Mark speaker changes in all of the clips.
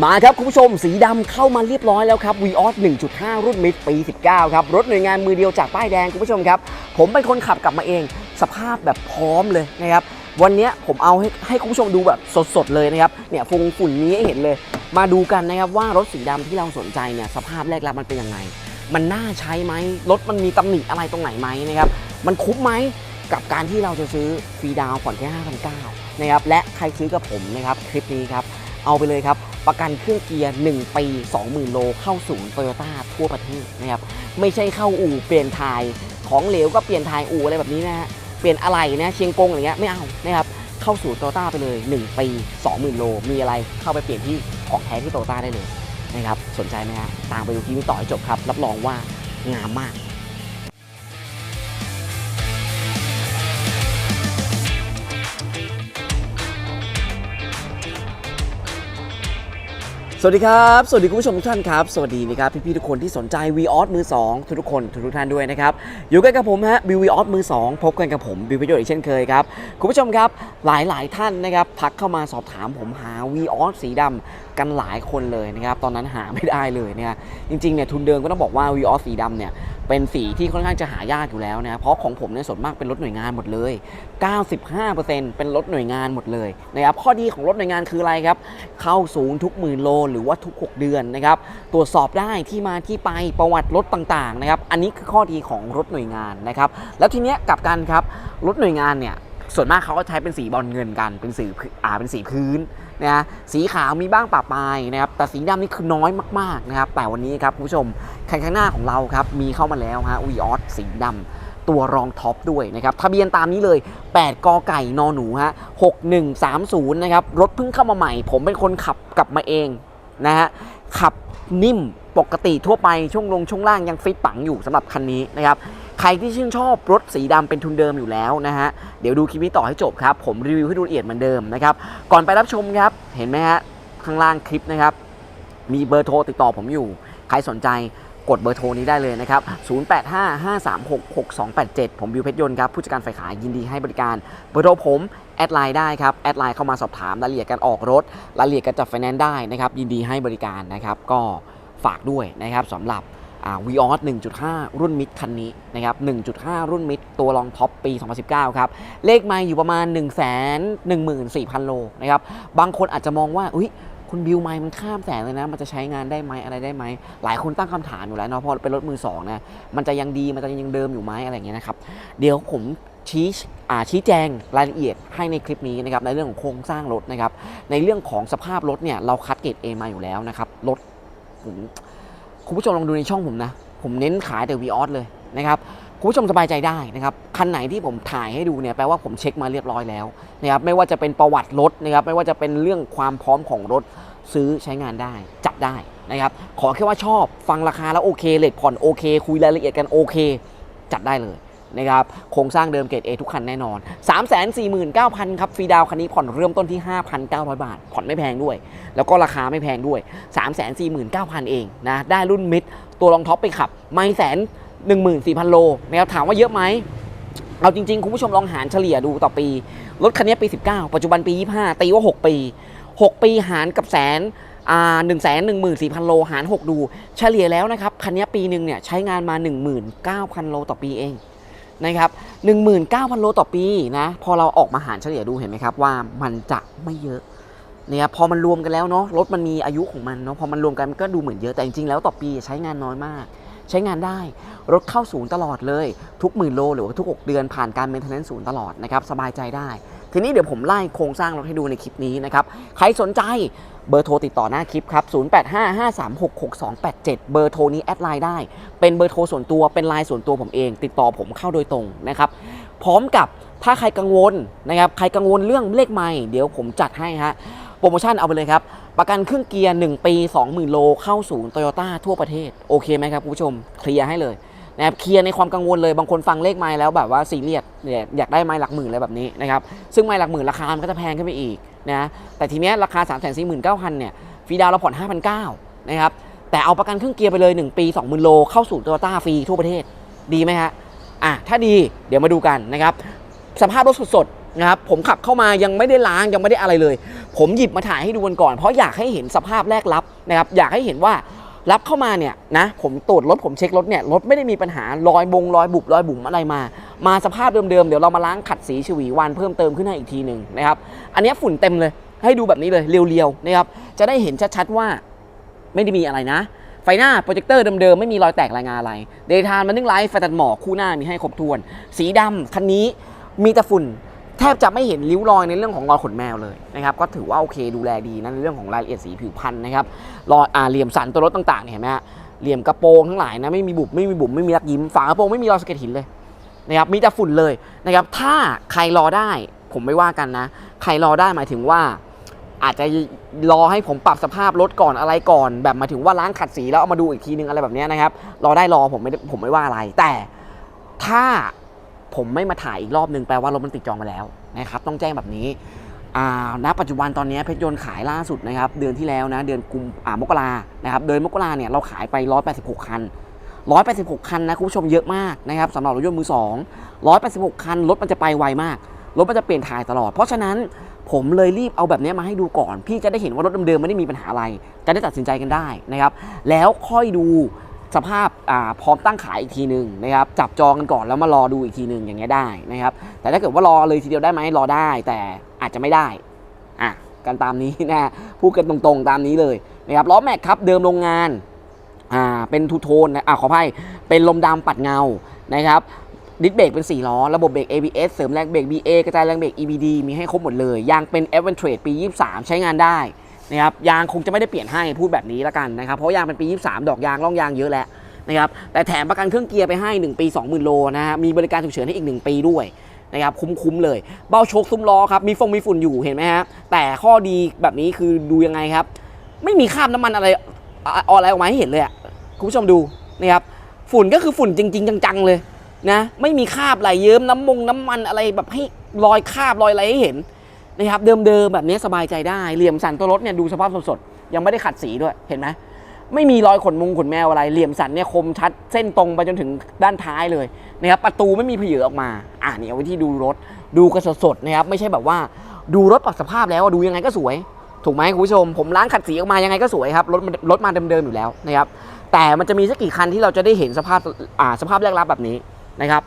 Speaker 1: มาครับคุณผู้ชมสีดำเข้ามาเรียบร้อยแล้วครับ v ีออส1.5 รุ่นมิดปี 19 ครับ รถหน่วยงานมือเดียวจากป้ายแดงคุณผู้ชมครับ ผมเป็นคนขับกลับมาเอง สภาพแบบพร้อมเลยนะครับ วันนี้ผมเอาให้ให้คุณผู้ชมดูแบบสดๆเลยนะครับ เนี่ยฟงฝุ่นนี้ให้เห็นเลย มาดูกันนะครับว่ารถสีดำที่เราสนใจเนี่ยสภาพแรกรับมันเป็นยังไง มันน่าใช้ไหมรถมันมีตำหนิอะไรตรงไหนไหมนะครับ มันคุ้มไหมกับการที่เราจะซื้อฟรีดาวน์ผ่อนแค่5,900นะครับ และใครซื้อกับผมนะครับคลิปนี้ครับ เอาไปเลยครับ ประกันเครื่องเกียร์ 1 ปี 20,000 โลเข้าศูนย์โตโยต้าทั่วประเทศนะครับ ไม่ใช่เข้าอู่เปลี่ยนทายของเหลวก็เปลี่ยนทายอู่อะไรแบบนี้นะฮะ เปลี่ยนอะไรนะเชียงกงอะไรเงี้ยไม่เอานะครับ เข้าสู่โตโยต้าไปเลย 1 ปี 20,000 โล มีอะไรเข้าไปเปลี่ยนที่ของแท้ที่โตโยต้าได้เลยนะครับ สนใจไหมฮะ ตามไปดูคลิปนี้ต่อให้จบครับ รับรองว่างามมาก สวัสดีครับ สวัสดีคุณผู้ชมทุกท่านครับ สวัสดีนะครับพี่ๆทุกคนที่สนใจ v ีออสมือ 2 ทุกๆคนทุกๆท่านด้วยนะครับ อยู่กันกับผมฮะบิววีออสมือ 2 พบกันกับผมบิวประโยชน์อีกเช่นเคยครับ คุณผู้ชมครับหลายๆท่านนะครับทักเข้ามาสอบถามผมหา v ีออสสีดำกันหลายคนเลยนะครับ ตอนนั้นหาไม่ได้เลยเนี่ยจริงๆเนี่ยทุนเดิมก็ต้องบอกว่า v ีออสสีดำเนี่ย เป็นสีที่ค่อนข้างจะหายากอยู่แล้วนะเพราะของผมเนี่ยส่วนมากเป็นรถหน่วยงานหมดเลย 95%เป็นรถหน่วยงานหมดเลยนะครับข้อดีของรถหน่วยงานคืออะไรครับ เข้าศูนย์ทุกหมื่นโลหรือว่าทุก 6 เดือนนะครับตรวจสอบได้ที่มาที่ไปประวัติรถต่างๆนะครับอันนี้คือข้อดีของรถหน่วยงานนะครับแล้วทีเนี้ยกลับกันครับรถหน่วยงานเนี่ยส่วนมากเขาก็ใช้เป็นสีบอลเงินกันเป็นสีอ่าเป็นสีพื้น นะสีขาวมีบ้างปะปายนะครับแต่สีดำนี่คือน้อยมากๆนะครับแต่วันนี้ครับคุณผู้ชมคันข้างหน้าของเราครับมีเข้ามาแล้วฮะวีออสสีดำตัวรองท็อปด้วยนะครับทะเบียนตามนี้เลย 8กอไก่นอหนูฮะ6130นะครับรถเพิ่งเข้ามาใหม่ ผมเป็นคนขับกลับมาเองนะฮะขับนิ่มปกติทั่วไปช่วงลงช่วงล่างยังฟิตปังอยู่สำหรับคันนี้นะครับ ใครที่ชื่นชอบรถสีดำเป็นทุนเดิมอยู่แล้วนะฮะ เดี๋ยวดูคลิปนี้ต่อให้จบครับ ผมรีวิวให้ดูละเอียดเหมือนเดิมนะครับ ก่อนไปรับชมครับ เห็นไหมฮะ ข้างล่างคลิปนะครับ มีเบอร์โทรติดต่อผมอยู่ ใครสนใจกดเบอร์โทรนี้ได้เลยนะครับ 0855366287 ผมบิวเพชรยนต์ครับ ผู้จัดการฝ่ายขายยินดีให้บริการ เบอร์โทรผม แอดไลน์ได้ครับ แอดไลน์เข้ามาสอบถามรายละเอียดการออกรถ รายละเอียดการจัดไฟแนนซ์ได้นะครับ ยินดีให้บริการนะครับ ก็ฝากด้วยนะครับสำหรับ วีออส1.5 รุ่นมิดคันนี้นะครับ 1.5 รุ่นมิดตัวรองท็อปปี 2019 ครับ เลขไม่อยู่ประมาณ 1 1 4 0 0 0 โลนะครับ บางคนอาจจะมองว่า อุ้ยคุณบิวไมล์มันข้ามแสนเลยนะ มันจะใช้งานได้ไหมอะไรได้ไหม หลายคนตั้งคำถามอยู่แล้วเนาะเพราะเป็นรถมือสองนะ มันจะยังดี มันจะยังเดิมอยู่ไหมอะไรอย่างเงี้ยนะครับ เดี๋ยวผมชี้ชี้แจงรายละเอียดให้ในคลิปนี้นะครับ ในเรื่องของโครงสร้างรถนะครับ ในเรื่องของสภาพรถเนี่ย เราคัดเกรด A มาอยู่แล้วนะครับ รถผ คุณผู้ชมลองดูในช่องผมนะ ผมเน้นขายแต่ v ีออสเลยนะครับคุณผู้ชมสบายใจได้นะครับคันไหนที่ผมถ่ายให้ดูเนี่ยแปลว่าผมเช็คมาเรียบร้อยแล้วนะครับไม่ว่าจะเป็นประวัติรถนะครับไม่ว่าจะเป็นเรื่องความพร้อมของรถซื้อใช้งานได้ จับได้นะครับขอแค่ว่าชอบฟังราคาแล้วโอเคเลทผ่อนโอเค คุยรายละเอียดกันโอเค จัดได้เลย นะครับโครงสร้างเดิมเกรด A ทุกคันแน่นอน 349,000 ครับฟรีดาวคันนี้ผ่อนเริ่มต้นที่ 5,900 บาท ผ่อนไม่แพงด้วย แล้วก็ราคาไม่แพงด้วย 349,000 เองนะได้รุ่นมิดตัวรองท็อปไปขับ ไม่แสน14,000 โลนะครับถามว่าเยอะไหมเอาจริง ๆ คุณผู้ชมลองหารเฉลี่ยดูต่อปี รถคันนี้ปี 19 ปัจจุบันปี 25 ตีว่า 6 ปี 6 ปีหารกับแสนอ่าหนึ่งแสนหนึ่งหมื่นสี่พันโลหาร 6 ดู เฉลี่ยแล้วนะครับ คันนี้ปีหนึ่งเนี่ยใช้งานมา 19,000 โลต่อปีเอง นะครับ19,000 โลต่อปีนะพอเราออกมาหารเฉลี่ยดูเห็นไหมครับว่ามันจะไม่เยอะเนี่ยพอมันรวมกันแล้วเนาะรถมันมีอายุของมันเนาะพอมันรวมกันมันก็ดูเหมือนเยอะแต่จริงๆแล้วต่อปีใช้งานน้อยมาก ใช้งานได้รถเข้าศูนย์ตลอดเลย ทุกหมื่นโลหรือว่าทุก 6 เดือนผ่านการเมนเทนเนนซ์ศูนย์ตลอดนะครับสบายใจได้ ทีนี้เดี๋ยวผมไล่โครงสร้างรถให้ดูในคลิปนี้นะครับ ใครสนใจเบอร์โทรติดต่อหน้าคลิปครับ 0855366287 เบอร์โทรนี้แอดไลน์ได้ เป็นเบอร์โทรส่วนตัว เป็นไลน์ส่วนตัวผมเอง ติดต่อผมเข้าโดยตรงนะครับ พร้อมกับถ้าใครกังวลนะครับ ใครกังวลเรื่องเลขไม่เดี๋ยวผมจัดให้ฮะ โปรโมชั่นเอาไปเลยครับ ประกันเครื่องเกียร์ 1 ปี 20,000 โล เข้าศูนย์โตโยต้าทั่วประเทศ โอเคไหมครับคุณผู้ชม เคลียร์ให้เลย นะครับเคลียร์ในความกังวลเลยบางคนฟังเลขไม้แล้วแบบว่าซีเรียสเนี่ยอยากได้ไม้หลักหมื่นอะไรแบบนี้นะครับซึ่งไม้หลักหมื่นราคามันก็จะแพงขึ้นไปอีกนะแต่ทีเนี้ยราคา 3 4 9 0 0 0เนี่ยฟีดาวเราผ่อน5,900นะครับแต่เอาประกันเครื่องเกียร์ไปเลย 1 ปี 20,000 โลเข้าสู่โตโยต้าฟรีทั่วประเทศดีไหมฮะอะถ้าดีเดี๋ยวมาดูกันนะครับสภาพรถสดๆนะครับผมขับเข้ามายังไม่ได้ล้างยังไม่ได้อะไรเลย ผมหยิบมาถ่ายให้ดูกันก่อน เพราะอยากให้เห็นสภาพแรกรับนะครับอยากให้เห็นว่า รับเข้ามาเนี่ยนะผมตรวจรถผมเช็ครถเนี่ยรถไม่ได้มีปัญหารอยบงรอยบุบรอยบุ๋มอะไรมา มาสภาพเดิมๆเดี๋ยวเรามาล้างขัดสีฉวีวันเพิ่มเติมขึ้นให้อีกทีหนึ่งนะครับอันนี้ฝุ่นเต็มเลยให้ดูแบบนี้เลยเรียวๆนะครับจะได้เห็นชัดๆว่าไม่ได้มีอะไรนะ ไฟหน้าโปรเจคเตอร์เดิมๆไม่มีรอยแตกรายงานอะไรเดทานมันนิ่งไลท์ไฟตัดหมอกคู่หน้ามีให้ครบถ้วน สีดำคันนี้มีแต่ฝุ่น แทบจะไม่เห็นริ้วรอยในเรื่องของรอยขนแมวเลยนะครับก็ถือว่าโอเคดูแลดีนะในเรื่องของรายละเอียดสีผิวพรรณนะครับรอยอ่าเหลี่ยมสันตัวรถต่างๆเนี่ยเห็นไหมฮะเหลี่ยมกระโปรงทั้งหลายนะไม่มีบุบไม่มีบุ๋มไม่มีรักยิ้มฝากระโปรงไม่มีรอยสะเก็ดหินเลยนะครับมีแต่ฝุ่นเลยนะครับถ้าใครรอได้ผมไม่ว่ากันนะ ใครรอได้หมายถึงว่า อาจจะรอให้ผมปรับสภาพรถก่อนอะไรก่อน แบบมาถึงว่าล้างขัดสีแล้วเอามาดูอีกทีนึงอะไรแบบนี้นะครับรอได้รอผมไม่ผมไม่ว่าอะไร แต่ถ้า ผมไม่มาถ่ายอีกรอบนึงแปลว่ารถมันติดจองมาแล้วนะครับต้องแจ้งแบบนี้ณปัจจุบันตอนนี้เพชรยนต์ขายล่าสุดนะครับเดือนที่แล้วนะเดือนกุมมกรานะครับเดือนมกราเนี่ยเราขายไป 186 คัน 186 คันนะคุณผู้ชมเยอะมากนะครับสำหรับรถยนต์มือสอง186 คันรถมันจะไปไวมากรถมันจะเปลี่ยนถ่ายตลอด เพราะฉะนั้นผมเลยรีบเอาแบบนี้มาให้ดูก่อน พี่จะได้เห็นว่ารถเดิมๆไม่ได้มีปัญหาอะไร จะได้ตัดสินใจกันได้นะครับ แล้วค่อยดู สภาพพร้อมตั้งขายอีกทีหนึ่งนะครับจับจองกันก่อนแล้วมารอดูอีกทีหนึ่งอย่างเงี้ยได้นะครับแต่ถ้าเกิดว่ารอเลยทีเดียวได้ไหมรอได้ แต่อาจจะไม่ได้อะกันตามนี้นะพูดกันตรงๆตามนี้เลยนะครับล้อแม็กครับเดิมโรงงานอ่าเป็นทูโทนนะอ่าขออภัยเป็นลมดำปัดเงานะครับดิสเบรกเป็น 4 ล้อ ระบบเบรก ABS เสริมแรงเบรก BA กระจายแรงเบรก EBD มีให้ครบหมดเลย ยางเป็น a v a n t r a d e ปี 23 ใช้งานได้ นะครับยางคงจะไม่ได้เปลี่ยนให้พูดแบบนี้ละกันนะครับเพราะยางเป็นปี 23 ดอกยางร่องยางเยอะแล้วนะครับแต่แถมประกันเครื่องเกียร์ไปให้ 1 ปี 20,000 โลนะฮะมีบริการฉุกเฉินให้อีก 1 ปีด้วยนะครับคุ้มๆเลย เบ้าโชคซุ้มล้อครับมีฟงมีฝุ่นอยู่เห็นไหมฮะแต่ข้อดีแบบนี้คือดูยังไงครับ ไม่มีคราบน้ำมันอะไรอะอะไรออกมาให้เห็นเลยคุณผู้ชมดูนะครับฝุ่นก็คือฝุ่นจริง ๆ จังๆเลยนะไม่มีคราบไหลเยิ้มน้ำมงน้ำมันอะไรแบบให้รอยคราบรอยอะไรให้เห็น นะครับเดิมๆแบบนี้สบายใจได้เหลี่ยมสันตัวรถเนี่ยดูสภาพสดๆยังไม่ได้ขัดสีด้วยเห็นไหมไม่มีรอยขนมุงขนแมวอะไรเหลี่ยมสันเนี่ยคมชัดเส้นตรงไปจนถึงด้านท้ายเลยนะครับประตูไม่มีเพเยอออกมา อ่านี่เอาไว้ที่ดูรถ ดูกันสดๆนะครับไม่ใช่แบบว่าดูรถปรับสภาพแล้วดูยังไงก็สวย ถูกไหมคุณผู้ชม ผมล้างขัดสีออกมายังไงก็สวยครับรถรถมาเดิมๆอยู่แล้วนะครับแต่มันจะมีสักกี่คันที่เราจะได้เห็นสภาพอ่าสภาพแรกรับแบบนี้นะครับ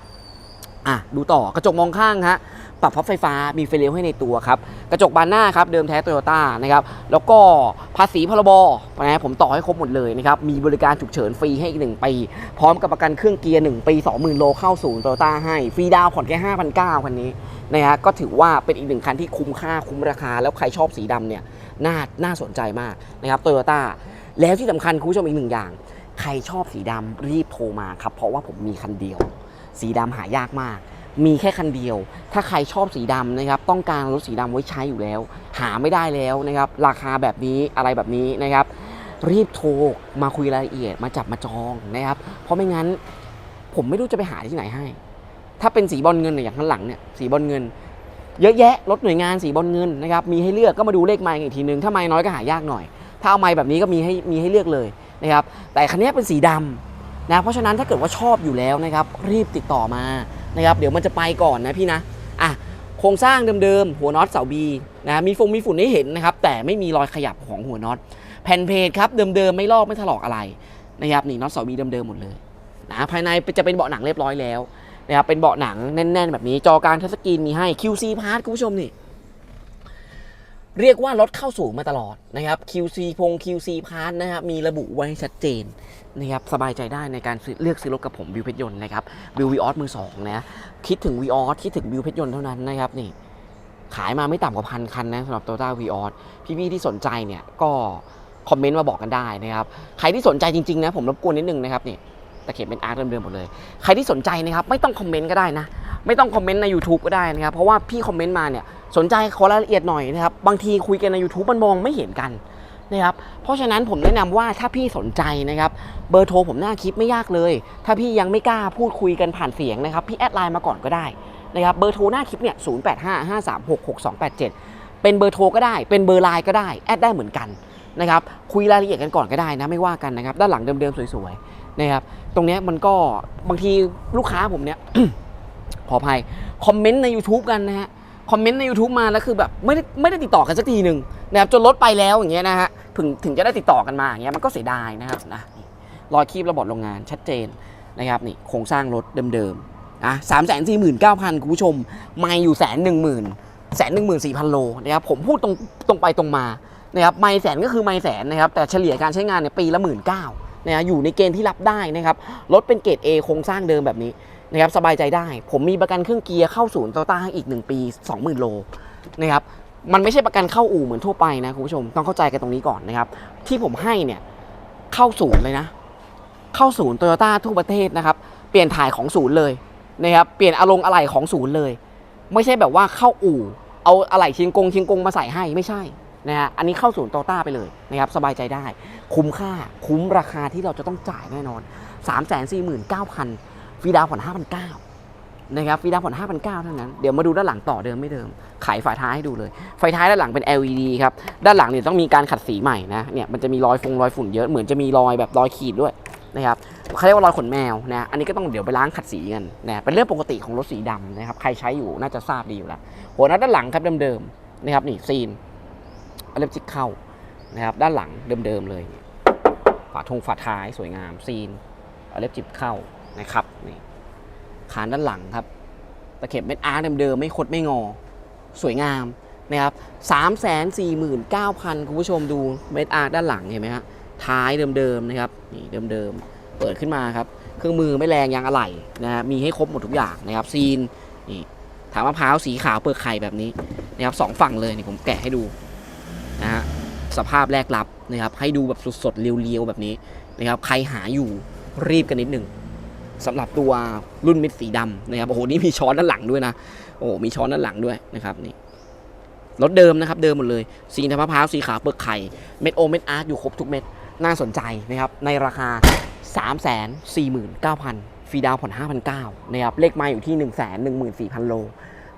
Speaker 1: อะดูต่อกระจกมองข้างฮะ ปรับพับไฟฟ้ามีไฟเลี้ยวให้ในตัวครับกระจกบานหน้าครับเดิมแท้โตโยต้านะครับแล้วก็ภาษีพรบนะผมต่อให้ครบหมดเลยนะครับมีบริการฉุกเฉินฟรีให้อีก1ปี พร้อมกับประกันเครื่องเกียร์ 1 ปี 20,000 โลเข้าศูนย์โตโยต้าให้ฟรีดาวผ่อนแค่5,900คันนี้นะฮะก็ถือว่าเป็นอีกหนึ่งคันที่คุ้มค่าคุ้มราคา แล้วใครชอบสีดำเนี่ยน่าน่าสนใจมากนะครับโตโยต้าแล้วที่สำคัญคุณผู้ชมอีกหนึ่งอย่าง ใครชอบสีดำรีบโทรมาครับเพราะว่าผมมีคันเดียว สีดำหายากมาก มีแค่คันเดียว ถ้าใครชอบสีดำนะครับ ต้องการรถสีดำไว้ใช้อยู่แล้ว หาไม่ได้แล้วนะครับ ราคาแบบนี้อะไรแบบนี้นะครับ รีบโทรมาคุยรายละเอียดมาจับมาจองนะครับ เพราะไม่งั้นผมไม่รู้จะไปหาที่ไหนให้ ถ้าเป็นสีบอลเงินเนี่ยอย่างข้างหลังเนี่ยสีบอลเงิน เยอะแยะรถหน่วยงานสีบอลเงินนะครับ มีให้เลือกก็มาดูเลขไม้อีกทีนึง ถ้าไม้น้อยก็หายากหน่อย ถ้าเอาไม้แบบนี้ก็มีให้มีให้เลือกเลยนะครับ แต่คันนี้เป็นสีดำนะ เพราะฉะนั้นถ้าเกิดว่าชอบอยู่แล้วนะครับ รีบติดต่อมา นะครับเดี๋ยวมันจะไปก่อนนะพี่นะอะโครงสร้างเดิมๆ หัวน็อตเสาบีนะมีฟงมีฝุ่นให้เห็นนะครับแต่ไม่มีรอยขยับของหัวน็อตแผ่นเพจครับเดิมๆไม่ลอกไม่ถลอกอะไรนะครับนี่น็อตเสาบีเดิมๆหมดเลยนะภายในจะเป็นเบาะหนังเรียบร้อยแล้วนะครับเป็นเบาะหนังแน่น ๆ แบบนี้จอกลางทัชสกรีนมีให้ QC Part คุณผู้ชมนี่ เรียกว่ารถเข้าสู่มาตลอดนะครับ QC พง QC Part นะครับ มีระบุไว้ชัดเจนนะครับ สบายใจได้ในการเลือกซื้อรถกับผมบิวเพชรยนต์นะครับบิววีออสมือสองนะ คิดถึงวีออสคิดถึงบิวเพชรยนต์เท่านั้นนะครับนี่ ขายมาไม่ต่ำกว่าพันคันนะสำหรับ t o y ต้าวีออสพี่ๆที่สนใจเนี่ยก็คอมเมนต์มาบอกกันได้นะครับ ใครที่สนใจจริงๆนะผมรบกวนนิดนึงนะครับนี่ตะเข็บเป็นอาร์ตเดิมๆหมดเลย ใครที่สนใจนะครับไม่ต้องคอมเมนต์ก็ได้นะ ไม่ต้องคอมเมนต์ใน YouTube ก็ได้นะครับ เพราะว่าพี่คอมเมนต์มาเนี่ย สนใจขอรายละเอียดหน่อยนะครับ บางทีคุยกันใน YouTube มันมองไม่เห็นกันนะครับ เพราะฉะนั้นผมแนะนำว่าถ้าพี่สนใจนะครับ เบอร์โทรผมหน้าคลิปไม่ยากเลย ถ้าพี่ยังไม่กล้าพูดคุยกันผ่านเสียงนะครับ พี่แอดไลน์มาก่อนก็ได้นะครับเบอร์โทรหน้าคลิปเนี่ย0 8 5 5 3 6 6 2 8 7เป็นเบอร์โทรก็ได้ เป็นเบอร์ไลน์ก็ได้ แอดได้เหมือนกันนะครับ คุยรายละเอียดกันก่อนก็ได้นะไม่ว่ากันนะครับ ด้านหลังเดิมๆสวยๆนะครับ ตรงนี้มันก็บางทีลูกค้าผมเนี่ยขออภัยคอมเมนต์ใน YouTube กันนะฮะ คอมเมนต์ใน YouTube มาแล้วคือแบบไม่ได้ไม่ได้ติดต่อกันสักทีหนึ่งนะครับจนรถไปแล้วอย่างเงี้ยนะฮะถึงถึงจะได้ติดต่อกันมาอย่างเงี้ยมันก็เสียดายนะครับนะนี่รอยคีบระบบโรงงานชัดเจนนะครับนี่โครงสร้างรถเดิมๆอะสามแสนสี่หมื่นเก้าพันคุณผู้ชม ไม่อยู่แสนหนึ่งหมื่นแสนหนึ่งหมื่นสี่พันโลนะครับผมพูดตรงตรงไปตรงมานะครับไม่แสนก็คือไม่แสนนะครับแต่เฉลี่ยการใช้งานเนี่ยปีละหมื่นเก้านะฮะอยู่ในเกณฑ์ที่รับได้นะครับรถเป็นเกรด A โครงสร้างเดิมแบบนี้ นะครับสบายใจได้ ผมมีประกันเครื่องเกียร์เข้าศูนย์โตโยต้าให้อีก 1 ปี 20,000 โลนะครับมันไม่ใช่ประกันเข้าอู่เหมือนทั่วไปนะคุณผู้ชมต้องเข้าใจกันตรงนี้ก่อนนะครับ ที่ผมให้เนี่ยเข้าศูนย์เลยนะ เข้าศูนย์โตโยต้าทั่วประเทศนะครับ เปลี่ยนถ่ายของศูนย์เลยนะครับเปลี่ยนอารมณ์อะไหล่ของศูนย์เลย ไม่ใช่แบบว่าเข้าอู่ เอาอะไหล่ชียงกงชียงกงมาใส่ให้ไม่ใช่นะฮะอันนี้เข้าศูนย์โตโยต้าไปเลยนะครับสบายใจได้ คุ้มค่าคุ้มราคาที่เราจะต้องจ่ายแน่นอน 3 4 9 0 0 0 ฟรีดาวน์ผ่อน5,900นะครับฟรีดาวน์ผ่อน5,900เท่านั้น เดี๋ยวมาดูด้านหลังต่อเดิมไม่เดิมไขฝาท้ายให้ดูเลย ไฟท้ายด้านหลังเป็น LED ครับ ด้านหลังเนี่ยต้องมีการขัดสีใหม่นะ เนี่ยมันจะมีรอยฟงรอยฝุ่นเยอะ เหมือนจะมีรอยแบบรอยขีดด้วยนะครับเขาเรียกว่ารอยขนแมวนะ อันนี้ก็ต้องเดี๋ยวไปล้างขัดสีกันนะเป็นเรื่องปกติของรถสีดำนะครับ ใครใช้อยู่น่าจะทราบดีอยู่แล้ว หัวนัดด้านหลังครับเดิมๆนะครับนี่ซีนอเล็บจิกเข้านะครับด้านหลังเดิมๆเลย ฝาทงฝาท้ายสวยงามซีนอเล็บจิบเข้า นะครับนี่คานด้านหลังครับตะเข็บเม็ดอาร์เดิมๆไม่คดไม่งอ สวยงามนะครับสามแสนสี่หมื่นเก้าพันคุณผู้ชมดูเม็ดอาร์ด้านหลังเห็นไหมฮะท้ายเดิมๆนะครับนี่เดิมๆเปิดขึ้นมาครับเครื่องมือไม่แรงยางอะไหล่นะฮะมีให้ครบหมดทุกอย่างนะครับซีนนี่ถามมะพร้าวสีขาวเปลือกไข่แบบนี้นะครับสองฝั่งเลยนี่ผมแกะให้ดูนะฮะสภาพแรกรับนะครับให้ดูแบบสดๆเรียวๆแบบนี้นะครับใครหาอยู่รีบกันนิดหนึ่ง สำหรับตัวรุ่นมิดสีดำนะครับโอ้โหนี่มีช้อนด้านหลังด้วยนะโอ้มีช้อนด้านหลังด้วยนะครับนี่รถเดิมนะครับเดิมหมดเลยสีน้ำมะพร้าวสีขาวเปลือกไข่เม็ดโอเม็ดอาร์ตอยู่ครบทุกเม็ดน่าสนใจนะครับในราคา 3 4 9 0 0 0ฟรีดาวผ่อน5,900นะครับเลขไมาอยู่ที่ 1 1 4 0 0 0 โล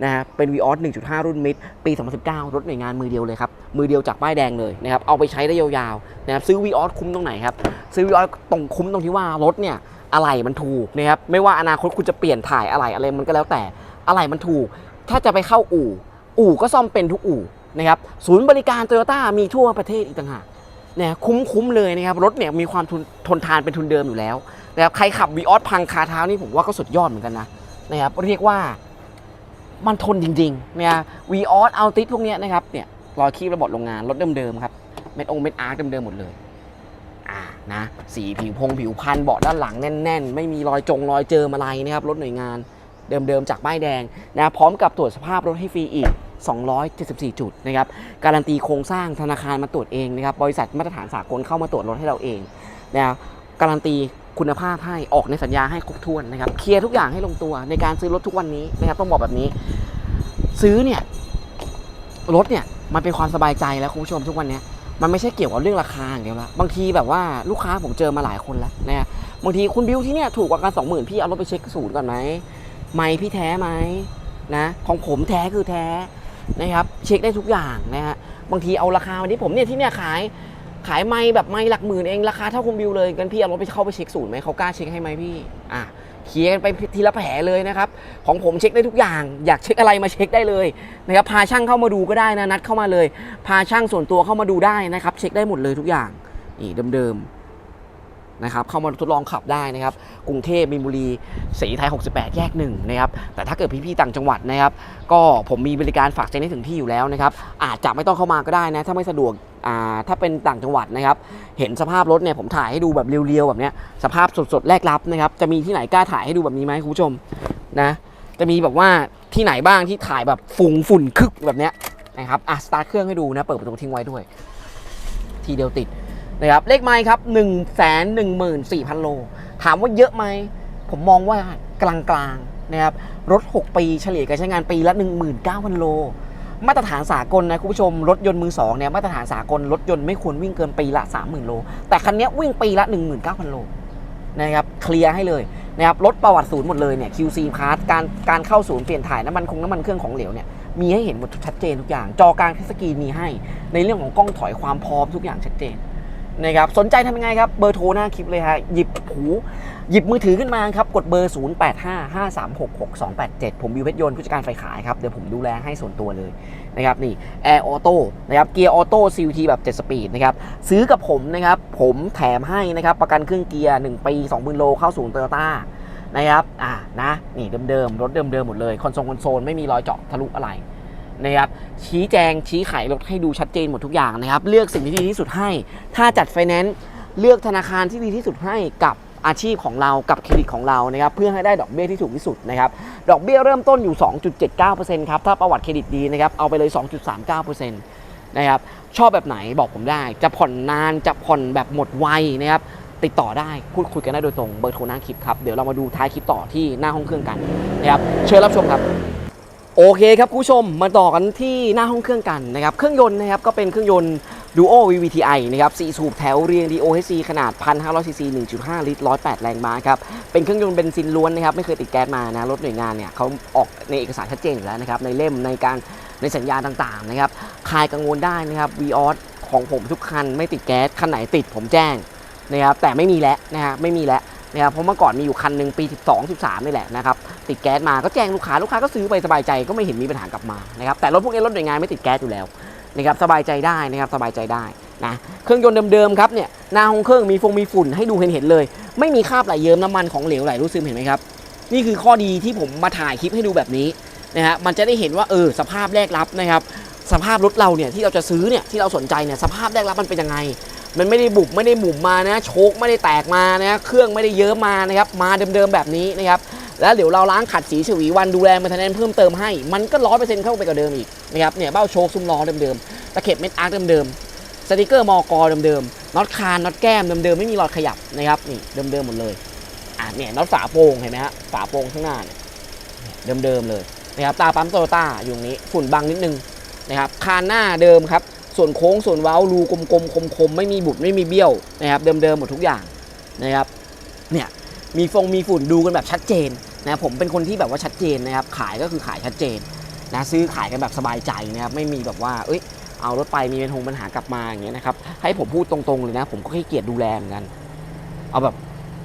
Speaker 1: นะครับเป็นวีออส1.5 รุ่นมิดปี 2019 รถหน่วยงานมือเดียวเลยครับ มือเดียวจากป้ายแดงเลยนะครับเอาไปใช้ได้ยาวๆนะครับซื้อวีออสคุ้มตรงไหนครับ ซื้อวีออสตรงคุ้มตรงที่ว่ารถเนี่ย อะไรมันถูกนะครับไม่ว่าอนาคตคุณจะเปลี่ยนถ่ายอะไรอะไรมันก็แล้วแต่อะไรมันถูก ถ้าจะไปเข้าอู่ อู่ก็ซ่อมเป็นทุกอู่นะครับศูนย์บริการโตโยต้ามีทั่วประเทศอีกต่างหากเนี่ยคุ้มคุ้มเลยนะครับรถเนี่ยมีความทนทนทานเป็นทุนเดิมอยู่แล้วนะครับใครขับวีออสพังคาเท้านี่ผมว่าก็สุดยอดเหมือนกันนะนะครับเรียกว่ามันทนจริงๆเนี่ยวีออสเอาติสพวกเนี้ยนะครับเนี่ยรอยคีบระบบโรงงานรถเดิมๆครับเม็ดองเม็ดอาร์เดิมๆหมดเลย อ่านะสีผิวพงผิวพันเบาะด้านหลังแน่น ๆ ไม่มีรอยจงรอยเจอมอะไรนะครับรถหน่วยงานเดิมๆจากป้ายแดงนะพร้อมกับตรวจสภาพรถให้ฟรีอีก 274 จุดนะครับการันตีโครงสร้างธนาคารมาตรวจเองนะครับบริษัทมาตรฐานสากลเข้ามาตรวจรถให้เราเองนะครับการันตีคุณภาพให้ออกในสัญญาให้ครบถ้วนนะครับเคลียร์ทุกอย่างให้ลงตัวในการซื้อรถทุกวันนี้นะครับต้องบอกแบบนี้ ซื้อเนี่ยรถเนี่ยมันเป็นความสบายใจแล้วคุณผู้ชมทุกวันนี้ มันไม่ใช่เกี่ยวกับเรื่องราคาอย่างเดียวละบางทีแบบว่าลูกค้าผมเจอมาหลายคนแล้วนะบางทีคุณบิวที่เนี่ยถูกกว่ากันสองหมื่นพี่เอารถไปเช็คศูนย์ก่อนไหมไม่พี่แท้ไหมนะของผมแท้คือแท้นะครับเช็คได้ทุกอย่างนะฮะบางทีเอาราคาวันนี้ผมเนี่ยที่เนี่ยขายขายไม่แบบไม่หลักหมื่นเองราคาเท่าคุณบิวเลยกันพี่เอารถไปเข้าไปเช็คศูนย์ไหมเขากล้าเช็คให้ไหมพี่อะ เคลียกันไปทีละแผลเลยนะครับของผมเช็คได้ทุกอย่าง อยากเช็คอะไรมาเช็คได้เลยนะครับพาช่างเข้ามาดูก็ได้นะนัดเข้ามาเลย พาช่างส่วนตัวเข้ามาดูได้นะครับ เช็คได้หมดเลยทุกอย่างนี่เดิมๆนะครับเข้ามาทดลองขับได้นะครับ กรุงเทพมีนบุรีศรีไทย 68 แยกหนึ่งนะครับแต่ถ้าเกิดพี่ๆต่างจังหวัดนะครับ ก็ผมมีบริการฝากเซ็นให้ถึงที่อยู่แล้วนะครับ อาจจะไม่ต้องเข้ามาก็ได้นะ ถ้าไม่สะดวกถ้าเป็นต่างจังหวัดนะครับ เห็นสภาพรถเนี่ยผมถ่ายให้ดูแบบเรียวๆแบบเนี้ยสภาพสดๆแรกรับนะครับ จะมีที่ไหนกล้าถ่ายให้ดูแบบนี้ไหมคุณผู้ชมนะจะมีแบบว่าที่ไหนบ้างที่ถ่ายแบบฝุ่งฝุ่นคึกแบบเนี้ยนะครับอะสตาร์ทเครื่องให้ดูนะเปิดประตูทิ้งไว้ด้วย ทีเดียวติดนะครับเลขไม้ครับ1 1 4 0 0 0 โล ถามว่าเยอะไหมผมมองว่ากลางๆนะครับรถ 6 ปีเฉลี่ยการใช้งานปีละ 19,000 โล มาตรฐานสากลนะคุณผู้ชมรถยนต์มือสองเนี่ยมาตรฐานสากลรถยนต์ไม่ควรวิ่งเกินปีละ 30,000 โล แต่คันนี้วิ่งปีละ 19,000 โลนะครับเคลียร์ให้เลยนะครับรถประวัติศูนย์หมดเลยเนี่ย QC พาร์ทการการเข้าศูนย์เปลี่ยนถ่ายน้ำมันคงน้ำมันเครื่องของเหลวเนี่ยมีให้เห็นหมดชัดเจนทุกอย่าง จอกลางทัชสกรีนมีให้ ในเรื่องของกล้องถอยความพร้อมทุกอย่างชัดเจน นะครับสนใจทำยังไงครับเบอร์โทรหน้าคลิปเลยฮะหยิบหูหยิบมือถือขึ้นมาครับ กดเบอร์ 0855366287 ผมบิวเพชรยนต์ผู้จัดการฝ่ายขายครับ เดี๋ยวผมดูแลให้ส่วนตัวเลยนะครับนี่แอร์ออโต้นะครับเกียร์ออโต้ CVT แบบ7สปีดนะครับซื้อกับผมนะครับผมแถมให้นะครับประกันเครื่องเกียร์ 1 ปี 20,000 โลเข้าศูนย์โตโยต้านะครับอ่านะนี่เดิมๆ รถเดิมๆ หมดเลย คอนโซลคอนโซลไม่มีรอยเจาะทะลุอะไร นะครับชี้แจงชี้ไขรถให้ดูชัดเจนหมดทุกอย่างนะครับ เลือกสิ่งที่ดีที่สุดให้ ถ้าจัดไฟแนนซ์เลือกธนาคารที่ดีที่สุดให้กับอาชีพของเรากับเครดิตของเรานะครับเพื่อให้ได้ดอกเบี้ยที่ถูกที่สุดนะครับดอกเบี้ยเริ่มต้นอยู่ 2.79%ครับถ้าประวัติเครดิตดีนะครับเอาไปเลย 2.39%นะครับชอบแบบไหนบอกผมได้ จะผ่อนนานจะผ่อนแบบหมดไวนะครับติดต่อได้พูดคุยกันได้โดยตรงเบอร์โทรหน้าคลิปครับเดี๋ยวเรามาดูท้ายคลิปต่อที่หน้าห้องเครื่องกันนะครับเชิญรับชมครับ โอเคครับคุณผู้ชมมาต่อกันที่หน้าห้องเครื่องกันนะครับ เครื่องยนต์นะครับก็เป็นเครื่องยนต์ Duo VVTi นะครับ4สูบแถวเรียง DOHC ขนาด 1,500 cc 1.5 ลิตร 108 แรงม้าครับ เป็นเครื่องยนต์เบนซินล้วนนะครับ ไม่เคยติดแก๊สมานะ รถหน่วยงานเนี่ยเขาออกในเอกสารชัดเจนอยู่แล้วนะครับ ในเล่มในการในสัญญาต่างๆนะครับคลายกังวลได้นะครับ v ีออสของผมทุกคันไม่ติดแก๊ส คันไหนติดผมแจ้งนะครับ แต่ไม่มีแล้วนะฮะ ไม่มีแล้ว นะครับเพราะเมื่อก่อนมีอยู่คันหนึ่งปี 12 13นี่แหละนะครับติดแก๊สมาก็แจ้งลูกค้าลูกค้าก็ซื้อไปสบายใจก็ไม่เห็นมีปัญหากลับมานะครับแต่รถพวกนี้รถหน่วยงานไม่ติดแก๊สอยู่แล้วนะครับสบายใจได้นะครับสบายใจได้นะเครื่องยนต์เดิมๆครับเนี่ยหน้าห้องเครื่องมีฟงมีฝุ่นให้ดูเห็นเห็นๆเลย ไม่มีคราบไหลเยิ้มน้ำมันของเหลวไหลรู้ซึมเห็นไหมครับนี่คือข้อดีที่ผมมาถ่ายคลิปให้ดูแบบนี้นะฮะมันจะได้เห็นว่าเออสภาพแรกรับนะครับสภาพรถเราเนี่ยที่เราจะซื้อเนี่ยที่เราสนใจเนี่ยสภาพแรกรับมันเป็นยังไง มันไม่ได้บุบไม่ได้หมุมมานะโชคไม่ได้แตกมานะเครื่องไม่ได้เยิ้มมานะครับมาเดิมๆแบบนี้นะครับแล้วเดี๋ยวเราล้างขัดสีฉวีวันดูแลมันทันเพิ่มเติมให้ มันก็ร้อยเปอร์เซ็นต์เข้าไปกว่าเดิมอีกนะครับเนี่ยเบ้าโชคซุ้มล้อเดิมๆตะเข็บเม็ดอาร์คเดิมๆสติกเกอร์มอกอเดิมๆน็อตคานน็อตแก้มเดิมๆไม่มีรอยขยับนะครับนี่เดิมๆหมดเลยอะเนี่ยน็อตฝาโปร่งเห็นไหมฮะฝาโปร่งข้างหน้าเนี่ยเดิมๆเลยนะครับตาปั๊มโตโยต้าอยู่ตรงนี้ฝุ่นบังนิดนึงนะครับคานหน้าเดิมครับ ส่วนโค้งส่วนเว้ารูกลมๆคมๆไม่มีบุบไม่มีเบี้ยวนะครับเดิมๆหมดทุกอย่างนะครับเนี่ยมีฟงมีฝุ่นดูกันแบบชัดเจนนะผมเป็นคนที่แบบว่าชัดเจนนะครับขายก็คือขายชัดเจนนะซื้อขายกันแบบสบายใจนะครับไม่มีแบบว่าเอ้ยเอารถไปมีปัญหาปัญหากลับมาอย่างเงี้ยนะครับให้ผมพูดตรงๆเลยนะ ผมก็ขี้เกียจดูแลเหมือนกัน เอาแบบ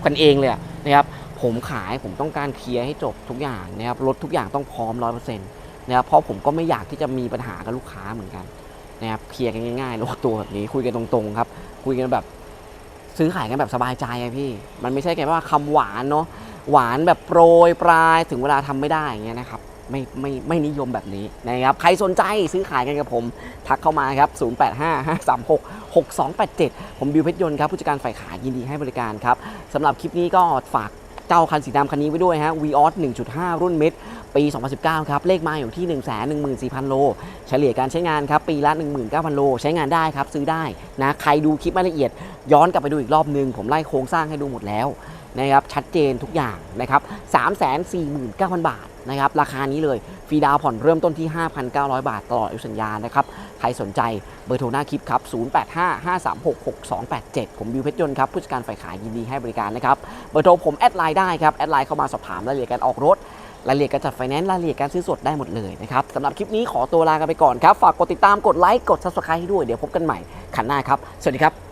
Speaker 1: กันเองเลยนะครับผมขายผมต้องการเคลียร์ให้จบทุกอย่างนะครับรถทุกอย่างต้องพร้อมร้อยเปอร์เซ็นต์นะครับเพราะผมก็ไม่อยากที่จะมีปัญหากับลูกค้าเหมือนกัน นะครับเคลียร์กันง่ายๆลงตัวแบบนี้คุยกันตรงๆครับ คุยกันแบบซื้อขายกันแบบสบายใจอะพี่ มันไม่ใช่แค่ว่าคำหวานเนาะหวานแบบโปรยปลายถึงเวลาทำไม่ได้อย่างเงี้ยนะครับไม่ไม่ไม่นิยมแบบนี้นะครับใครสนใจซื้อขายกันกับผม ทักเข้ามาครับ 0855366287 ผมบิวเพชรยนต์ครับผู้จัดการฝ่ายขายยินดีให้บริการครับสำหรับคลิปนี้ก็ฝาก เจ้าคันสีดำคันนี้ไว้ด้วยฮะ v ีออส1.5 รุ่นเม็ดปี 2019 ครับ เลขมาอยู่ที่ 114,000 โล เฉลี่ยการใช้งานครับ ปีละ 19,000 โล ใช้งานได้ครับ ซื้อได้นะ ใครดูคลิปรายละเอียด ย้อนกลับไปดูอีกรอบนึง ผมไล่โครงสร้างให้ดูหมดแล้วนะครับ ชัดเจนทุกอย่างนะครับ 349,000 บาท นะครับราคานี้เลยฟรีดาวผ่อนเริ่มต้นที่ 5,900 บาทตลอดอายุสัญญานะครับใครสนใจเบอร์โทรหน้าคลิปครับ 0855366287 ผมบิวเพชรยนต์ครับผู้จัดการฝ่ายขายยินดีให้บริการนะครับเบอร์โทรผมแอดไลน์ได้ครับแอดไลน์เข้ามาสอบถามรายละเอียดการออกรถรายละเอียดการจัดไฟแนนซ์รายละเอียดการซื้อสดได้หมดเลยนะครับสำหรับคลิปนี้ขอตัวลากันไปก่อนครับ ฝากกดติดตามกดไลค์กด subscribe ให้ด้วยเดี๋ยวพบกันใหม่ขันหน้าครับ สวัสดีครับ